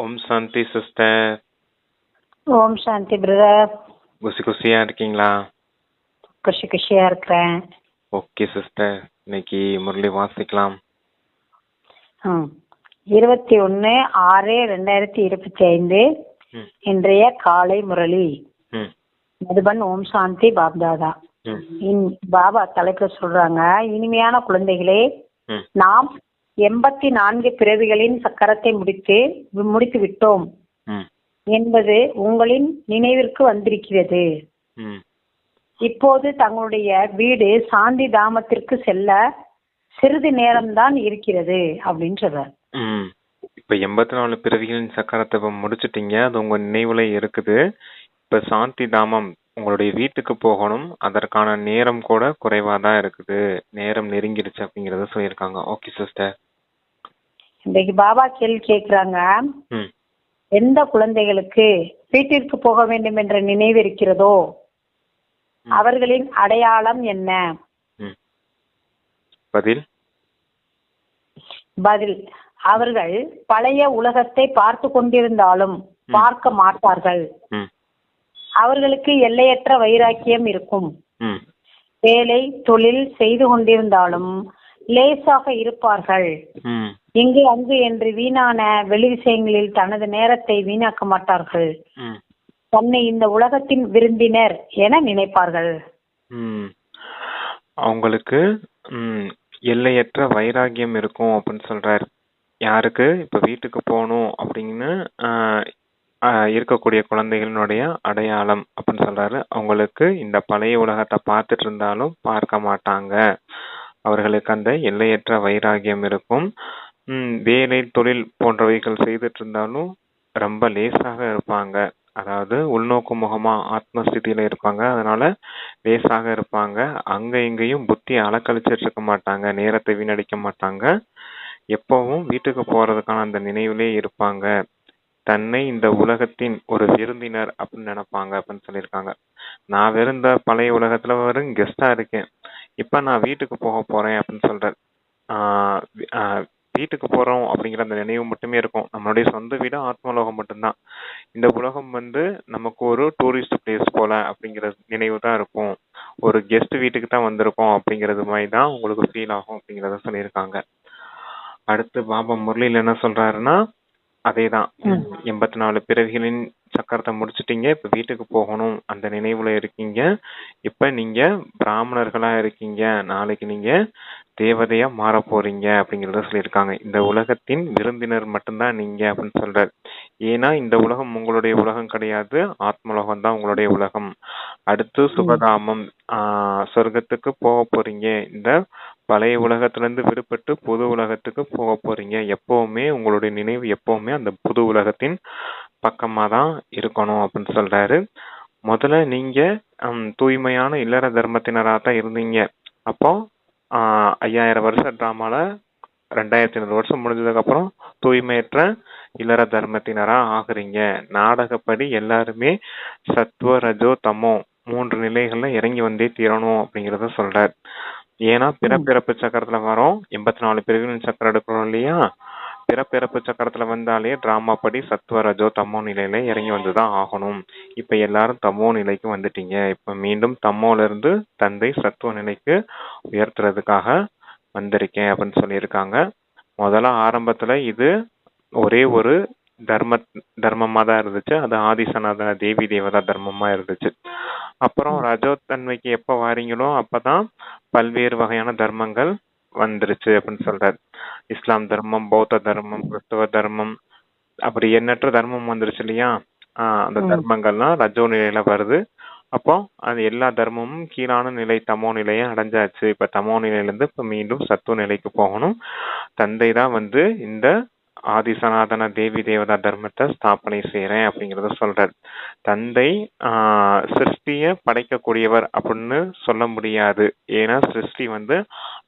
ஓம் சாந்தி sister. ஓம் சாந்தி brother. குசி குசியா இருக்கீங்களா? குஷி குஷியா இருக்கிறேன். Okay sister. இன்னைக்கு முரளி வாசிக்கலாம். இருபத்தி ஒன்று ஆறு ரெண்டாயிரத்தி இருபத்தி ஐந்து இன்றைய காலை முரளி. மதுபன் ஓம் சாந்தி பாப்தாதா. பாபா தலைப்புல சொல்றாங்க இனிமையான குழந்தைகளே நாம் எண்பத்தி நான்கு பிறவிகளின் சக்கரத்தை முடித்து முடித்து விட்டோம் என்பது உங்களின் நினைவிற்கு வந்திருக்கிறது. இப்போது தங்களுடைய வீடு சாந்தி தாமத்திற்கு செல்ல சிறிது நேரம்தான் இருக்கிறது ம். இப்போ எண்பத்தி நாலு பிறவிகளின் சக்கரத்தை இப்போ முடிச்சிட்டீங்க அது உங்க நினைவுல இருக்குது. இப்போ சாந்தி தாமம் உங்களுடைய வீட்டுக்கு போகணும் அதற்கான நேரம் கூட குறைவா தான் இருக்குது. நேரம் நெருங்கிடுச்சு அப்படிங்கறத சொல்லியிருக்காங்க. Okay sister. இன்றைக்கு பாபா கேள்வி கேட்கிறாங்க. எந்த குழந்தைகளுக்கு வீட்டிற்கு போக வேண்டும் என்ற நினைவு இருக்கிறதோ. அவர்களின் அடையாளம் என்ன? பதில்? பதில். அவர்கள் பழைய உலகத்தை பார்த்து கொண்டிருந்தாலும் பார்க்க மாட்டார்கள். அவர்களுக்கு எல்லையற்ற வைராக்கியம் இருக்கும். வேலை தொழில் செய்து கொண்டிருந்தாலும் லேசாக இருப்பார்கள். இங்கு அங்கு என்று வீணான வெளி விஷயங்களில் தனது நேரத்தை வீணாக்க மாட்டார்கள். தன்னை இந்த உலகத்தின் விருந்தினர் என நினைப்பார்கள். அவங்களுக்கு எல்லையற்ற வைராகியம் இருக்கும் அப்படின்னு சொல்றாரு. யாருக்கு? இப்ப வீட்டுக்கு போகணும் அப்படின்னு இருக்கக்கூடிய குழந்தைகளினுடைய அடையாளம் அப்படின்னு சொல்றாரு. அவங்களுக்கு இந்த பழைய உலகத்தை பார்த்துட்டு இருந்தாலும் பார்க்க மாட்டாங்க. அவர்களுக்கு அந்த எல்லையற்ற வைராகியம் இருக்கும். வேலை தொழில் போன்றவைகள் செய்துட்டு இருந்தாலும் ரொம்ப லேசாக இருப்பாங்க. அதாவது உள்நோக்கு முகமா ஆத்மஸ்தியில இருப்பாங்க. அதனால லேசாக இருப்பாங்க. அங்க இங்கேயும் புத்தி அலக்கழிச்சிட்டு இருக்க மாட்டாங்க. நேரத்தை வீணடிக்க மாட்டாங்க. எப்பவும் வீட்டுக்கு போறதுக்கான அந்த நினைவிலே இருப்பாங்க. தன்னை இந்த உலகத்தின் ஒரு விருந்தினர் அப்படின்னு நினைப்பாங்க அப்படின்னு சொல்லியிருக்காங்க. நான் வெறும் இந்த பழைய உலகத்துல வெறும் கெஸ்டா இருக்கேன். இப்ப நான் வீட்டுக்கு போக போறேன் அப்படின்னு ஆஹ் வீட்டுக்கு போறோம் அப்படிங்கிற அந்த நினைவு மட்டுமே இருக்கும். நம்மளுடைய சொந்த வீடு ஆத்மலோகம் மட்டும்தான். இந்த உலகம் வந்து நமக்கு ஒரு டூரிஸ்ட் பிளேஸ் போல அப்படிங்கிற நினைவு தான் இருக்கும். ஒரு கெஸ்ட் வீட்டுக்கு தான் வந்திருக்கோம் அப்படிங்கிறது மாதிரி தான் உங்களுக்கு ஃபீல் ஆகும் அப்படிங்கிறத சொல்லியிருக்காங்க. அடுத்து பாபா முரளியில் என்ன சொல்றாருன்னா அதேதான். ம். எண்பத்தி நாலு பிறவிகளின் சக்கரத்தை முடிச்சிட்டீங்க. இப்ப வீட்டுக்கு போகணும். அந்த நினைவுல இருக்கீங்க. இப்ப நீங்க பிராமணர்களா இருக்கீங்க. நாளைக்கு நீங்க தேவதையா மாற போறீங்க அப்படிங்கறத சொல்லியிருக்காங்க. இந்த உலகத்தின் விருந்தினர் மட்டும்தான் நீங்க அப்படின்னு சொல்றாரு. ஏன்னா இந்த உலகம் உங்களுடைய உலகம் கிடையாது. ஆத்மலோகம் தான் உங்களுடைய உலகம். அடுத்து சுகதாமம். ஆஹ் சொர்க்கத்துக்கு போக போறீங்க. இந்த பழைய உலகத்துல இருந்து விடுபட்டு புது உலகத்துக்கு போக போறீங்க. எப்பவுமே உங்களுடைய நினைவு எப்பவுமே அந்த புது உலகத்தின் பக்கமாக தான் இருக்கணும் அப்படின்னு சொல்றாரு. முதல்ல நீங்க தூய்மையான இல்லற தர்மத்தினரா தான் இருந்தீங்க. அப்போ ஐயாயிரம் வருஷ ட்ராமாவில் ரெண்டாயிரத்தி ஐநூறு வருஷம் முடிஞ்சதுக்கு அப்புறம் தூய்மையற்ற இல்லற தர்மத்தினரா ஆகுறீங்க. நாடகப்படி எல்லாருமே சத்துவ ரஜோ தமோ மூன்று நிலைகள்ல இறங்கி வந்தே தீரணும் அப்படிங்கறத சொல்கிறார் ஏன்னா பிறப்பிறப்பு சக்கரத்துல வரோம். எண்பத்தி நாலு பிரிவுகளின் சக்கரம் எடுக்கிறோம் இல்லையா? பிறப்பிறப்பு சக்கரத்தில் வந்தாலே ட்ராமா படி சத்வ ரஜோ தமோ நிலையில இறங்கி வந்து தான் ஆகணும். இப்போ எல்லாரும் தமோ நிலைக்கு வந்துட்டீங்க. இப்போ மீண்டும் தம்மோலிருந்து தந்தை சத்துவ நிலைக்கு உயர்த்துறதுக்காக வந்திருக்கேன் அப்படின்னு சொல்லியிருக்காங்க. முதல்ல ஆரம்பத்தில் இது ஒரே ஒரு தர்ம தர்மமாக தான் இருந்துச்சு. அது ஆதிசநாதன தேவி தேவதா தர்மமாக இருந்துச்சு. அப்புறம் ரஜோ தன்மைக்கு எப்போ வாரீங்களோ அப்பதான் பல்வேறு வகையான தர்மங்கள் வந்துருச்சு அப்படின்னு சொல்றாரு. இஸ்லாம் தர்மம் பௌத்த தர்மம் கிறிஸ்தவ தர்மம் அப்படி எண்ணற்ற தர்மம் வந்துருச்சு இல்லையா? ஆஹ் அந்த. தர்மங்கள்லாம் ரஜோ நிலையில வருது. அப்போ அது எல்லா தர்மமும் கீழான நிலை தமோ நிலையை அடைஞ்சாச்சு. இப்ப தமோ நிலையில இருந்து இப்ப மீண்டும் சத்துவ நிலைக்கு போகணும். தந்தை தான் வந்து இந்த ஆதி சனாதன தேவி தேவதா தர்மத்தை ஸ்தாபனை செய்யறேன் அப்படிங்கறத சொல்கிறார் தந்தை ஆஹ் சிருஷ்டிய படைக்கக்கூடியவர் அப்படின்னு சொல்ல முடியாது. ஏன்னா சிருஷ்டி வந்து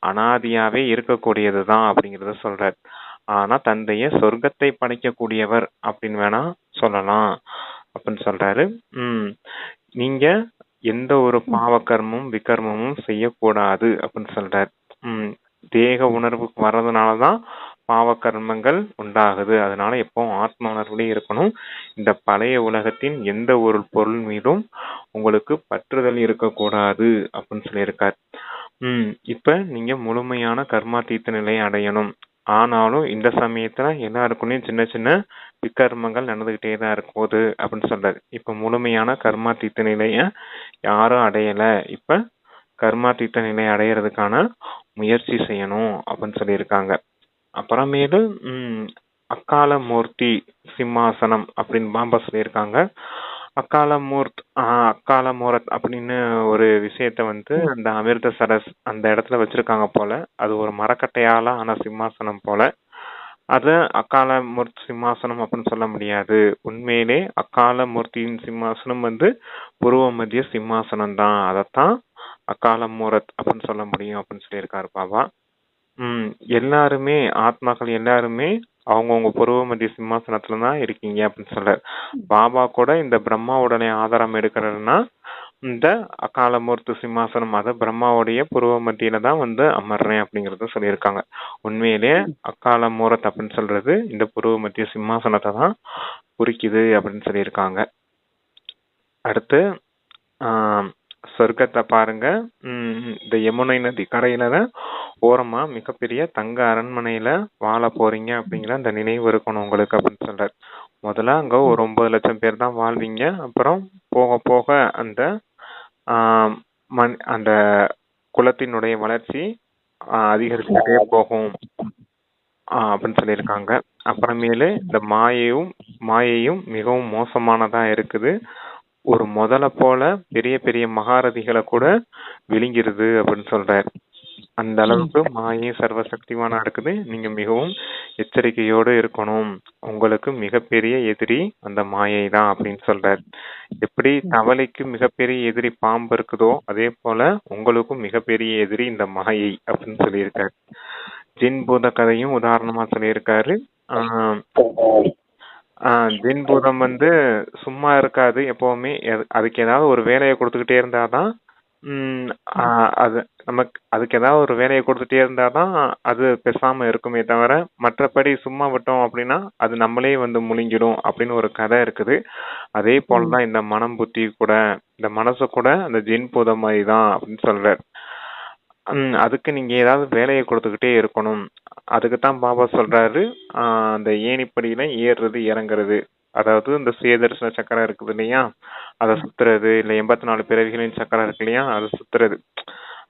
அனாதியாவே இருக்கக்கூடியதுதான் அப்படிங்கறத சொல்றார். ஆனா தந்தைய சொர்க்கத்தை படைக்கக்கூடியவர் அப்படின்னு வேணா சொல்லலாம் அப்படின்னு சொல்றாரு. உம் நீங்க எந்த ஒரு பாவக்கர்மமும் விகர்மமும் செய்யக்கூடாது அப்படின்னு சொல்றாரு. உம் தேக உணர்வுக்கு வர்றதுனாலதான் தான் கர்மங்கள் உண்டாகுது. அதனால எப்பவும் ஆத்ம உணர்வுலேயே இருக்கணும். இந்த பழைய உலகத்தின் எந்த ஒரு பொருள் மீதும் உங்களுக்கு பற்றுதல் இருக்கக்கூடாது அப்படின்னு சொல்லியிருக்கார். ம் இப்ப நீங்க முழுமையான கர்மாத்தீத்த நிலையை அடையணும். ஆனாலும் இந்த சமயத்துல எல்லாருக்குள்ளயும் சின்ன சின்ன விக்கர்மங்கள் நடந்துகிட்டே தான் இருக்கும் போது அப்படின்னு சொல்றாரு. இப்ப முழுமையான கர்மாத்தீத்த நிலைய யாரும் அடையல. இப்ப கர்மாத்தீத்த நிலை அடையிறதுக்கான முயற்சி செய்யணும் அப்படின்னு சொல்லியிருக்காங்க. அப்புறமேலு அக்கால மூர்த்தி சிம்மாசனம் அப்படின்னு பாம்பா சொல்லியிருக்காங்க. அக்கால மூர்த் அக்கால மூரத் அப்படின்னு ஒரு விஷயத்த வந்து அந்த அமிர்த சரஸ் அந்த இடத்துல வச்சிருக்காங்க போல. அது ஒரு மரக்கட்டையால ஆன சிம்மாசனம் போல. அது அக்கால மூர்த்தி சிம்மாசனம் அப்படின்னு சொல்ல முடியாது. உண்மையிலே அக்கால மூர்த்தியின் சிம்மாசனம் வந்து புருவ மத்திய சிம்மாசனம் தான் அதைத்தான் அக்கால மூரத் அப்படின்னு சொல்ல முடியும் அப்படின்னு சொல்லியிருக்காரு பாபா. ம் எல்லாருமே ஆத்மாக்கள் எல்லாருமே அவங்கவுங்க புருவ மத்திய சிம்மாசனத்துல தான் இருக்கீங்க அப்படின்னு சொல்றாரு. பாபா கூட இந்த பிரம்மாவுடைய ஆதாரம் எடுக்கிறதுனா இந்த அகாலமூர்த்தி சிம்மாசனம் அது பிரம்மாவுடைய புருவ மத்தியில தான் வந்து அமர்றேன் அப்படிங்கறத சொல்லியிருக்காங்க. உண்மையிலேயே அக்கால மூரத் அப்படின்னு சொல்றது இந்த புருவ மத்திய சிம்மாசனத்தை தான் குறிக்குது அப்படின்னு சொல்லியிருக்காங்க. அடுத்து ஆஹ் சொர்க்கத்தை பாருங்க. உம் இந்த யமுனை நதி கரையில தான் ஓரமா மிகப்பெரிய தங்க அரண்மனையில வாழ போறீங்க அப்படிங்கிற அந்த நினைவு இருக்கணும் உங்களுக்கு அப்படின்னு சொல்றாரு. முதல்ல அங்க ஒரு ஒன்பது லட்சம் பேர் தான் வாழ்வீங்க. அப்புறம் போக போக அந்த ஆஹ் மண் அந்த குலத்தினுடைய வளர்ச்சி அதிகரிச்சுட்டே போகும். அப்படின்னு சொல்லியிருக்காங்க. அப்புறமேலு இந்த மாயையும் மாயையும் மிகவும் மோசமானதா இருக்குது. ஒரு முதல போல பெரிய பெரிய மகாரதிகளை கூட விழுங்கிருது அப்படின்னு சொல்றாரு. அந்த அளவுக்கு மாயை சர்வசக்திவானா இருக்குது நீங்க மிகவும் எச்சரிக்கையோடு இருக்கணும். உங்களுக்கு மிகப்பெரிய எதிரி அந்த மாயை தான் அப்படின்னு சொல்றாரு. எப்படி தவளைக்கு மிகப்பெரிய எதிரி பாம்பு இருக்குதோ அதே போல உங்களுக்கும் மிகப்பெரிய எதிரி இந்த மாயை அப்படின்னு சொல்லியிருக்காரு. ஜின் பூத கதையும் உதாரணமா சொல்லியிருக்காரு. ஜின் பூதம் வந்து சும்மா இருக்காது. எப்பவுமே எது- அதுக்கு ஏதாவது ஒரு வேலையை கொடுத்துக்கிட்டே இருந்தாதான் உம் ஆஹ் அது நமக்கு அதுக்கு ஏதாவது ஒரு வேலையை கொடுத்துட்டே இருந்தாதான் அது பேசாம இருக்குமே தவிர மற்றபடி சும்மா விட்டோம் அப்படின்னா அது நம்மளே வந்து முழுங்கிடும் அப்படின்னு ஒரு கதை இருக்குது. அதே போலதான் இந்த மனம் புத்தி கூட இந்த மனசு கூட அந்த ஜின் பூதம் மாதிரி தான் அப்படின்னு சொல்றாரு. ம், அதுக்கு நீங்க ஏதாவது வேலையை கொடுத்துக்கிட்டே இருக்கணும். அதுக்கு தான் பாபா சொல்றாரு ஆஹ் அந்த ஏணிப்படியில ஏறுறது இறங்குறது. அதாவது இந்த சுயதர்சன சக்கரம் இருக்குது இல்லையா? அதை சுத்துறது இல்ல எண்பத்தி நாலு பிறவிகளின் சக்கரம் இருக்கு இல்லையா? அதை சுத்துறது.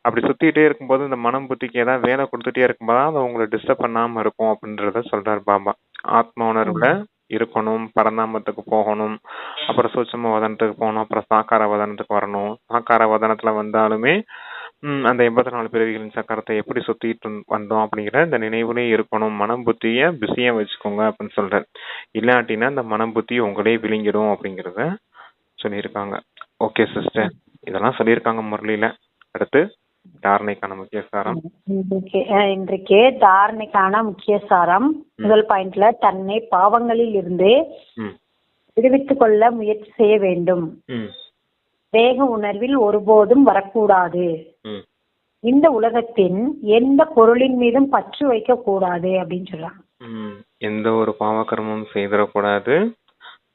அப்படி சுத்திட்டே இருக்கும்போது இந்த மனம் புத்திக்கு ஏதாவது வேலை கொடுத்துட்டே இருக்கும்போது அது உங்களை டிஸ்டர்ப் பண்ணாம இருக்கும் அப்படின்றத சொல்றாரு பாபா. ஆத்ம உணர்வுல இருக்கணும் பரந்தாமத்துக்கு போகணும் அப்புறம் சூட்சம வதனத்துக்கு போகணும் அப்புறம் சாக்கார வதனத்துக்கு வரணும். சாக்கார வதனத்துல வந்தாலுமே ம், அந்த எண்பத்தி நாலு பிறவிகளின் சக்கரத்தை எப்படி சுத்திட்டு வந்து- வந்தோம் அப்படிங்கிற இந்த நினைவுலயே இருக்கணும். மனம் புத்திய பிஸியா வச்சுக்கோங்க அப்படின்னு சொல்றாரு இல்லாட்டினா இந்த மனம் புத்தி உங்களே விழுங்கிடும் அப்படிங்கறத சொல்லியிருக்காங்க. ஓகே சிஸ்டர் இதெல்லாம் சொல்லியிருக்காங்க முரளியில. அடுத்து தாரணைக்கான முக்கிய சாரம். இன்றைக்கு அஹ், இன்றைக்கு தாரணைக்கான முக்கிய சாரம். முதல் பாயிண்ட்ல தன்னை பாவங்களில் இருந்து ம். விடுவித்துக் கொள்ள முயற்சி செய்ய வேண்டும். ம். வேக உணர்வில் ஒருபோதும் வரக்கூடாது. இந்த உலகத்தின் எந்த பொருளின் மீதும் பற்று வைக்க கூடாது அப்படின்னு சொல்றாங்க. எந்த ஒரு பாவகர்மமும் செய்திடக்கூடாது.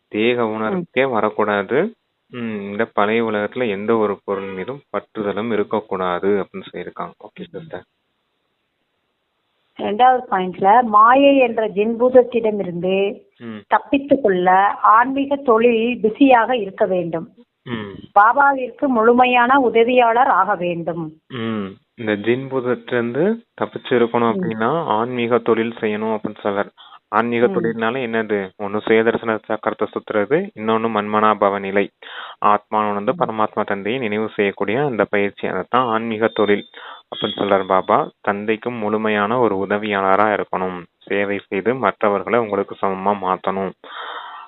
தேக உணர்வுக்கே வரக்கூடாது. இந்த பழைய உலகத்துல எந்த ஒரு பொருள் மீதும் பற்றுதலும் இருக்கக்கூடாது அப்படின்னு சொல்லியிருக்காங்க. ஓகே சிஸ்டர் இரண்டாவது பாயிண்ட்ல மாயை என்ற ஜின்பூதத்திடமிருந்து ம். தப்பித்துக் கொள்ள ஆன்மீக தொழிலில் பிஸியாக இருக்க வேண்டும். பாபாவிற்கு முழுமையான உதவியாளர் ஆக வேண்டும். இந்த ஜின் பூதத்திலிருந்து தப்பிச்சு இருக்கணும் அப்படின்னா ஆன்மீக தொழில் செய்யணும் அப்படின்னு சொல்றாரு ஆன்மீக தொழில்னால என்னது? ஒண்ணு சுயதர்சன சக்கரத்தை சுத்துறது இன்னொன்னு மன்மனாபவ நிலை ஆத்மா உணர்ந்து பரமாத்மா தந்தையை நினைவு செய்யக்கூடிய அந்த பயிற்சி அதைத்தான் ஆன்மீக தொழில் அப்படின்னு சொல்றாரு பாபா. தந்தைக்கும் முழுமையான ஒரு உதவியாளரா இருக்கணும். சேவை செய்து மற்றவர்களை உங்களுக்கு சமமா மாத்தணும்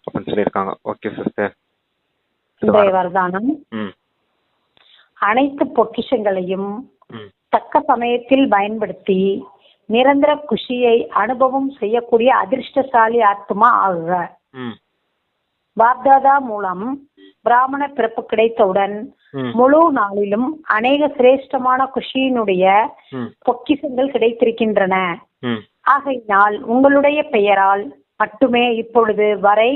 அப்படின்னு சொல்லியிருக்காங்க. ஓகே சிஸ்டர் இன்றைய வரதானம் அனைத்து பொக்கிஷங்களையும் தக்க சமயத்தில் பயன்படுத்தி நிரந்தர குஷியை அனுபவம் செய்யக்கூடிய அதிர்ஷ்டசாலி ஆத்மா ஆகுக. பாப்தாதா மூலம் பிராமண பிறப்பு கிடைத்தவுடன் முழு நாளிலும் அநேக சிரேஷ்டமான குஷியினுடைய ம். பொக்கிஷங்கள் கிடைத்திருக்கின்றன. ஆகையினால் உங்களுடைய பெயரால் மட்டுமே இப்பொழுது வரை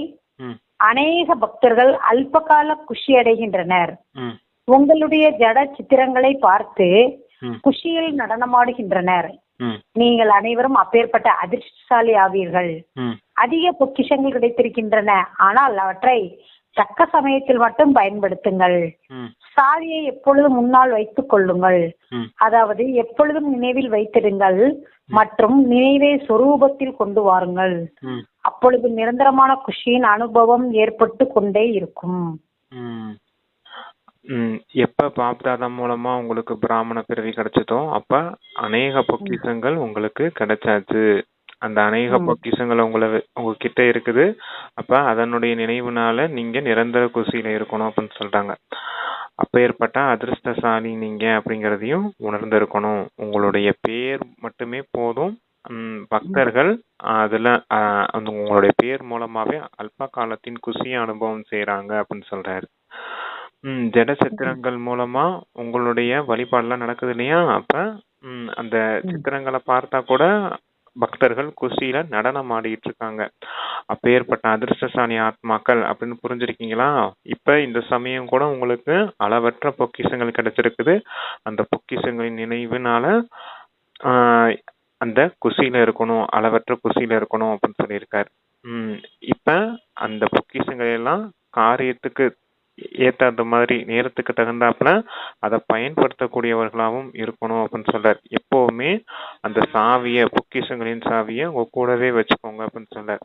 அநேக பக்தர்கள் அல்பகால குஷியடைகின்றனர். ம். உங்களுடைய ஜட சித்திரங்களை பார்த்து குஷியில் நடனமாடுகின்றனர். நீங்கள் அனைவரும் அப்பேற்பட்ட அதிர்ஷ்டசாலி ஆவீர்கள். அதிக பொக்கிஷங்கள் கிடைத்திருக்கின்றன. ஆனால் அவற்றை தக்க சமயத்தில் மட்டும் பயன்படுத்துங்கள். சாவியை எப்பொழுதும் முன்னால் வைத்துக் கொள்ளுங்கள். அதாவது எப்பொழுதும் நினைவில் வைத்திடுங்கள் மற்றும் நினைவை சொரூபத்தில் கொண்டு வாருங்கள். அப்பொழுது நிரந்தரமான குஷியின் அனுபவம் ஏற்பட்டு கொண்டே இருக்கும். எப்ப பாப்தாதா மூலமா உங்களுக்கு பிராமண பிறவி கிடைச்சதோ அப்ப அநேக பொக்கிஷங்கள் உங்களுக்கு கிடைச்சாச்சு. அந்த அநேக. பொக்கிஷங்கள் உங்களை உங்ககிட்ட இருக்குது. அப்ப அதனுடைய நினைவுனால நீங்க நிரந்தர குசியில இருக்கணும் அப்படின்னு சொல்றாங்க. அப்பேற்பட்ட அதிர்ஷ்டசாலி நீங்க அப்படிங்கறதையும் உணர்ந்திருக்கணும். உங்களுடைய பேர் மட்டுமே போதும். ம், பக்தர்கள் அதுல அந்த உங்களுடைய பேர் மூலமாவே அல்ப காலத்தின் குசிய அனுபவம் செய்றாங்க அப்படின்னு சொல்றாரு. ம் ஜட சித்திரங்கள் மூலமா உங்களுடைய வழிபாடுலாம் நடக்குது இல்லையா? அப்ப ம், அந்த சித்திரங்களை பார்த்தா கூட பக்தர்கள் குஷியில நடனம் ஆடிட்டு இருக்காங்க. அப்பேற்பட்ட அதிர்ஷ்டசாலி ஆத்மாக்கள் அப்படின்னு புரிஞ்சிருக்கீங்களா? இப்ப இந்த சமயம் கூட உங்களுக்கு அளவற்ற பொக்கிஷங்கள் கிடைச்சிருக்குது. அந்த பொக்கிஷங்களின் நினைவுனால ஆஹ், அந்த குஷியில் இருக்கணும் அளவற்ற குஷியில் இருக்கணும் அப்படின்னு சொல்லியிருக்கார். ம் இப்ப அந்த பொக்கிஷங்களெல்லாம் காரியத்துக்கு ஏற்றாத மாதிரி நேரத்துக்கு தகுந்தாப்புல அதை பயன்படுத்தக்கூடியவர்களாகவும் இருக்கணும் அப்படின்னு சொல்றார். எப்போவுமே அந்த சாவிய பொக்கிஷங்களின் சாவிய உங்க கூடவே வச்சுக்கோங்க அப்படின்னு சொல்றார்.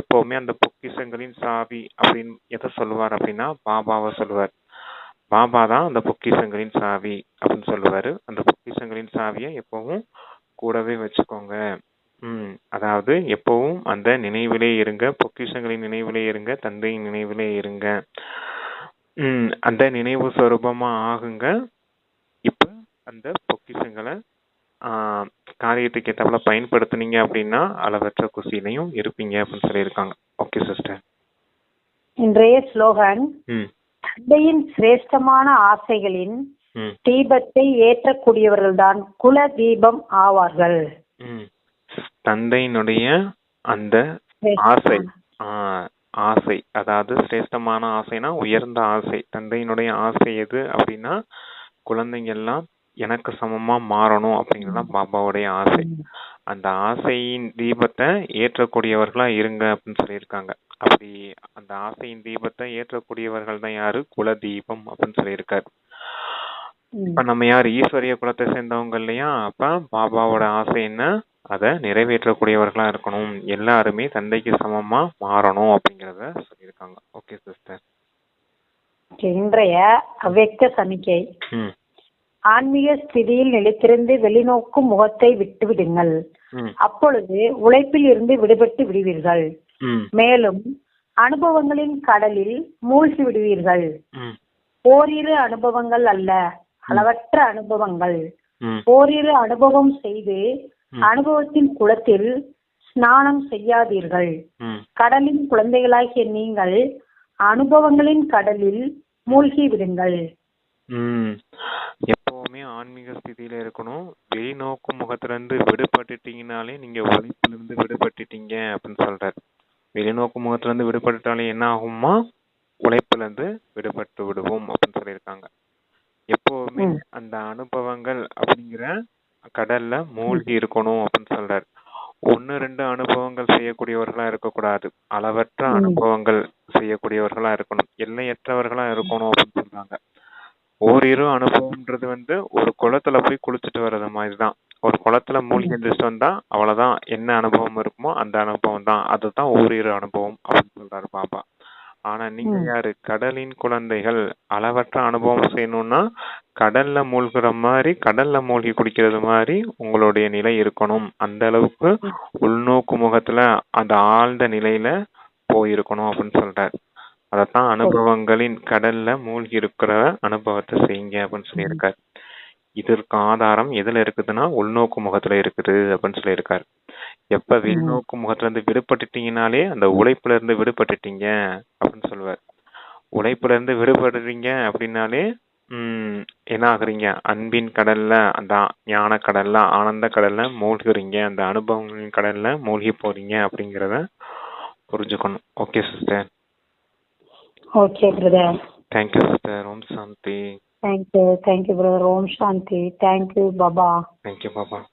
எப்போவுமே அந்த பொக்கிஷங்களின் சாவி அப்படின்னு எதை சொல்லுவார் அப்படின்னா பாபாவை சொல்லுவார். பாபா தான் அந்த பொக்கிஷங்களின் சாவி அப்படின்னு சொல்லுவாரு. அந்த பொக்கிஷங்களின் சாவியை எப்பவும் கூடவே வச்சுக்கோங்க. ம் அதாவது எப்பவும் அந்த நினைவிலே இருங்க பொக்கிஷங்களின் நினைவிலே இருங்க தந்தையின் நினைவிலே இருங்க. ம் அந்த நினைவு சொரூபமா ஆகுங்க. இப்ப அந்த பொக்கிஷங்களை ஆஹ், காரியத்துக்கு ஏற்றபோல பயன்படுத்துனீங்க அப்படின்னா அளவற்ற குசியிலையும் இருப்பீங்க அப்படின்னு சொல்லியிருக்காங்க. ஓகே சிஸ்டர் இன்றைய ஸ்லோகன் தந்தையின் சிரேஷ்டமான ஆசைகளின் தீபத்தை ஏற்றக்கூடியவர்கள்தான் குல தீபம் ஆவார்கள். தந்தையினுடைய அந்த ஆசை. ஆசை. அதாவது சிரேஷ்டமான ஆசைனா உயர்ந்த ஆசை. தந்தையினுடைய ஆசை எது அப்படின்னா குழந்தைங்க எல்லாம் எனக்கு சமமா மாறணும் அப்படிங்கறதுதான் பாபாவுடைய ஆசை. அந்த ஆசையின் தீபத்தை ஏற்றக்கூடியவர்களா இருங்க அப்படின்னு சொல்லியிருக்காங்க. அப்படி அந்த ஆசையின் தீபத்தை ஏற்றக்கூடியவர்கள் தான் யாரு? குல தீபம் அப்படின்னு சொல்லியிருக்காரு. இப்ப நம்ம யார் ஈஸ்வரிய குலத்தை சேர்ந்தவங்க இல்லையா அப்ப பாபாவோட ஆசை என்ன? அதை நிறைவேற்றக்கூடியவர்களா இருக்கணும். எல்லாருமே தந்தைக்கு சமமா மாறணும் அப்படிங்கறத சொல்லியிருக்காங்க. ஓகே சிஸ்டர் இன்றைய அவ்வக்த சமிக்கை. ஆன்மீக ஸ்திதியில் நிலைத்திருந்து வெளிநோக்கும் முகத்தை விட்டு விடுங்கள் ம். அப்பொழுது உழைப்பில் இருந்து விடுபட்டு விடுவீர்கள். மேலும் அனுபவங்களின் கடலில் மூழ்கி விடுவீர்கள். ஓரிரு அனுபவங்கள் அல்ல. அளவற்ற அனுபவங்கள். ஓரிரு அனுபவம் செய்து. அனுபவத்தின் குளத்தில் ஸ்நானம் செய்யாதீர்கள். கடலின் குழந்தைகளாகிய நீங்கள் அனுபவங்களின் கடலில் மூழ்கி விடுங்கள். எப்பவுமே ஆன்மீக ஸ்திதியில இருக்கணும். வெளிநோக்கு முகத்துல இருந்து விடுபட்டுட்டீங்கனாலே நீங்க உழைப்புல இருந்து விடுபட்டுட்டீங்க அப்படின்னு சொல்றாரு. வெளிநோக்கு முகத்துல இருந்து விடுபட்டுட்டாலே என்ன ஆகுமா உழைப்புல இருந்து விடுபட்டு விடுவோம் அப்படின்னு சொல்லியிருக்காங்க. எப்பவுமே. அந்த அனுபவங்கள் அப்படிங்கிற கடல்ல மூழ்கி இருக்கணும் அப்படின்னு சொல்றாரு. ஒன்னு ரெண்டு அனுபவங்கள் செய்யக்கூடியவர்களா இருக்கக்கூடாது. அளவற்ற. அனுபவங்கள் செய்யக்கூடியவர்களா இருக்கணும். எல்லையற்றவர்களா இருக்கணும் அப்படின்னு சொல்றாங்க. ஓரிரு அனுபவம்ன்றது வந்து ஒரு குளத்துல போய் குளிச்சுட்டு வர்றது மாதிரி தான் ஒரு குளத்துல மூழ்கி எழுந்திரிச்சு வந்தா அவ்வளவுதான் என்ன அனுபவம் இருக்குமோ அந்த அனுபவம் தான் அதுதான் ஓரிரு அனுபவம் அப்படின்னு சொல்றாரு பாபா ஆனா நீங்க. யாரு? கடலின் குழந்தைகள் அளவற்ற அனுபவம் செய்யணும்னா கடல்ல மூழ்குற மாதிரி கடல்ல மூழ்கி குடிக்கிறது மாதிரி உங்களுடைய நிலை இருக்கணும். அந்த அளவுக்கு உள்நோக்கு முகத்துல அந்த ஆழ்ந்த நிலையில போயிருக்கணும் அப்படின்னு சொல்றாரு. அதத்தான் அனுபவங்களின் கடல்ல மூழ்கி இருக்கிற அனுபவத்தை செய்யுங்க அப்படின்னு சொல்லியிருக்காரு. இதற்கு ஆதாரம் எதுல இருக்குதுன்னா உள்நோக்கு முகத்துல இருக்குது அப்படின்னு சொல்லியிருக்காரு. எப்ப வெளிநோக்கு முகத்துல இருந்து விடுபட்டுட்டீங்கனாலே அந்த உழைப்புல இருந்து விடுபட்டுட்டீங்க அப்படின்னு சொல்லுவார். உழைப்புல இருந்து விடுபடுறீங்க அப்படின்னாலே ம், என்ன ஆகுறீங்க அன்பின் கடல்ல அந்த ஞான கடல்ல ஆனந்த கடல்ல மூழ்குறீங்க. அந்த அனுபவங்களின் கடல்ல மூழ்கி போறீங்க அப்படிங்கிறத புரிஞ்சுக்கணும். Okay sister okay brother thank you sister ஓம் சாந்தி. Thank you. Thank you, brother. Om Shanti. Thank you, Baba. Thank you, Baba.